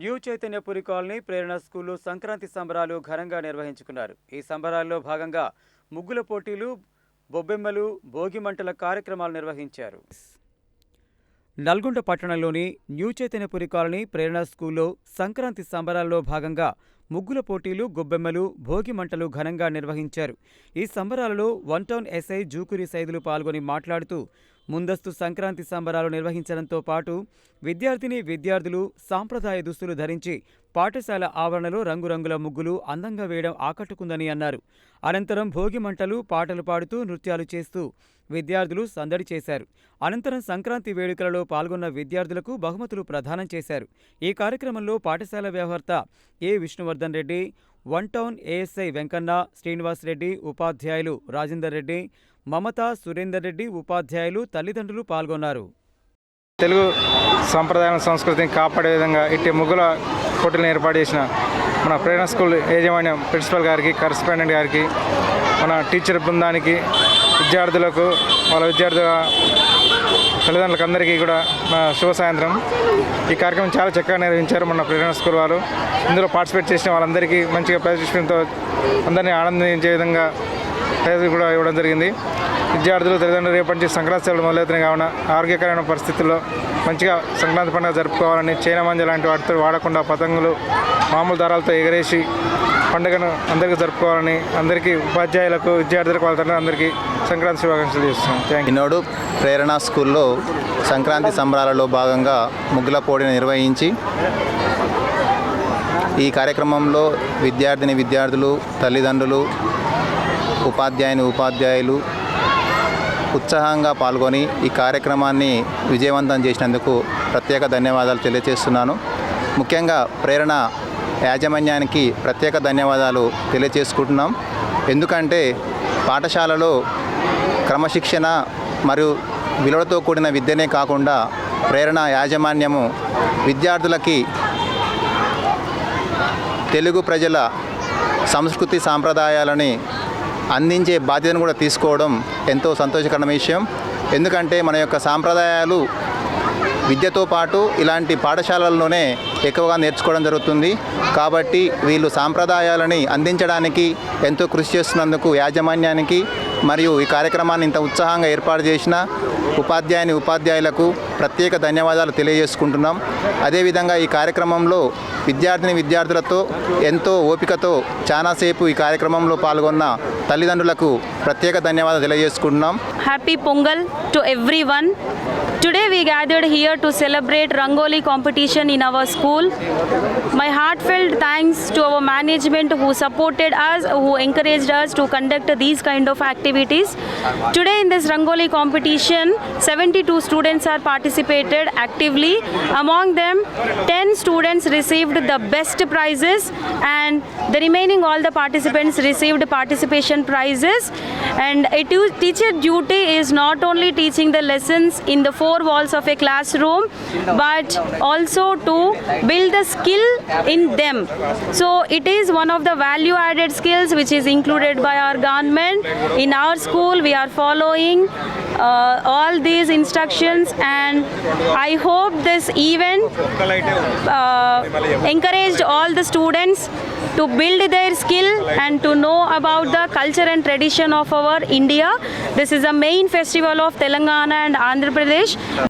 New Chaitanyapuri colony Prerana school Sankranti సంబరాలు ఘనంగా నిర్వహించుకున్నారు. ఈ సంబరాల్లో భాగంగా ముగ్గుల పోటీలు బొబ్బెమ్మలు భోగి మంటల కార్యక్రమాలు నిర్వహించారు. నల్గొండ పట్టణంలోని న్యూ చైతన్యపురి కాలనీ ప్రేరణ స్కూల్లో సంక్రాంతి సంబరాల్లో భాగంగా ముగ్గుల పోటీలు గొబ్బెమ్మలు భోగి మంటలు ఘనంగా నిర్వహించారు. ఈ సంబరాలలో one town SI Jukuri Saidulu పాల్గొని మాట్లాడుతూ ముందస్తు సంక్రాంతి సంబరాలు నిర్వహించడంతో పాటు విద్యార్థిని విద్యార్థులు సాంప్రదాయ దుస్తులు ధరించి పాఠశాల ఆవరణలో రంగురంగుల ముగ్గులు అందంగా వేయడం ఆకట్టుకుందని అన్నారు. అనంతరం భోగి మంటలు పాటలు పాడుతూ నృత్యాలు చేస్తూ విద్యార్థులు సందడి చేశారు. అనంతరం సంక్రాంతి వేడుకలలో పాల్గొన్న విద్యార్థులకు బహుమతులు ప్రదానం చేశారు. ఈ కార్యక్రమంలో పాఠశాల వ్యవహర్త A Vishnuvardhan Reddy one town ASI Venkanna Srinivas Reddy ఉపాధ్యాయులు రాజేందర్ రెడ్డి మమత సురేందర్ రెడ్డి ఉపాధ్యాయులు తల్లిదండ్రులు పాల్గొన్నారు. తెలుగు సాంప్రదాయ సంస్కృతిని కాపాడే విధంగా ఇట్టి ముగ్గుల పోటీలను ఏర్పాటు చేసిన మన ప్రేరణ స్కూల్ యాజమాన్యం ప్రిన్సిపల్ గారికి కరస్పాండెంట్ గారికి మన టీచర్ బృందానికి విద్యార్థులకు వాళ్ళ విద్యార్థుల తల్లిదండ్రులకు అందరికీ కూడా మా శుభ సాయంత్రం. ఈ కార్యక్రమం చాలా చక్కగా నిర్వహించారు మన ప్రేరణ స్కూల్ వారు. ఇందులో పార్టిసిపేట్ చేసిన వాళ్ళందరికీ మంచిగా ప్రదర్శనతో అందరినీ ఆనందించే విధంగా ప్రైజ్ కూడా ఇవ్వడం జరిగింది. విద్యార్థులు తల్లిదండ్రులు రేపటి నుంచి సంక్రాంతి సెలవులు మొదలవుతున్నాయి కావున ఆరోగ్యకరమైన పరిస్థితుల్లో మంచిగా సంక్రాంతి పండుగ జరుపుకోవాలని చైనా మంజ లాంటి వాటితో వాడకుండా పతంగులు మామూలు దారాలతో ఎగరేసి పండుగను అందరికీ జరుపుకోవాలని అందరికీ ఉపాధ్యాయులకు విద్యార్థులకు వాళ్ళ అందరికీ సంక్రాంతి శుభాకాంక్షలు చేస్తున్నాం థ్యాంక్ ఈనాడు ప్రేరణ స్కూల్లో సంక్రాంతి సంబరాలలో భాగంగా ముగ్గుల పోటీని నిర్వహించి ఈ కార్యక్రమంలో విద్యార్థిని విద్యార్థులు తల్లిదండ్రులు ఉపాధ్యాయుని ఉపాధ్యాయులు ఉత్సాహంగా పాల్గొని ఈ కార్యక్రమాన్ని విజయవంతం చేసినందుకు ప్రత్యేక ధన్యవాదాలు తెలియజేస్తున్నాను. ముఖ్యంగా ప్రేరణ యాజమాన్యానికి ప్రత్యేక ధన్యవాదాలు తెలియజేసుకుంటున్నాం ఎందుకంటే పాఠశాలలో క్రమశిక్షణ మరియు విలువలతో కూడిన విద్యనే కాకుండా ప్రేరణ యాజమాన్యము విద్యార్థులకి తెలుగు ప్రజల సంస్కృతి సాంప్రదాయాలని అందించే బాధ్యతను కూడా తీసుకోవడం ఎంతో సంతోషకరమైన విషయం. ఎందుకంటే మన యొక్క సాంప్రదాయాలు విద్యతో పాటు ఇలాంటి పాఠశాలల్లోనే ఎక్కువగా నేర్చుకోవడం జరుగుతుంది. కాబట్టి వీళ్ళు సాంప్రదాయాలని అందించడానికి ఎంతో కృషి చేస్తున్నందుకు యాజమాన్యానికి మరియు ఈ కార్యక్రమాన్ని ఇంత ఉత్సాహంగా ఏర్పాటు చేసిన ఉపాధ్యాయుని ఉపాధ్యాయులకు ప్రత్యేక ధన్యవాదాలు తెలియజేసుకుంటున్నాం. అదేవిధంగా ఈ కార్యక్రమంలో విద్యార్థిని విద్యార్థులతో ఎంతో ఓపికతో చాలాసేపు ఈ కార్యక్రమంలో పాల్గొన్న తల్లిదండ్రులకు ప్రత్యేక ధన్యవాదాలు తెలియజేసుకుంటున్నాం. Happy Pongal to everyone Today we gathered here to celebrate Rangoli competition in our school. My heartfelt thanks to our management who supported us, who encouraged us to conduct these kind of activities. Today in this Rangoli competition, 72 students are participated actively. Among them, 10 students received the best prizes and the remaining all the participants received participation prizes and a teacher duty is not only teaching the lessons in the four walls of a classroom but also to build the skill in them. So it is one of the value added skills which is included by our government. In our school we are following uh, all these instructions and i hope this event uh, encouraged all the students to build their skill and to know about the culture and tradition of our India. This is a main festival of Telangana and Andhra Pradesh.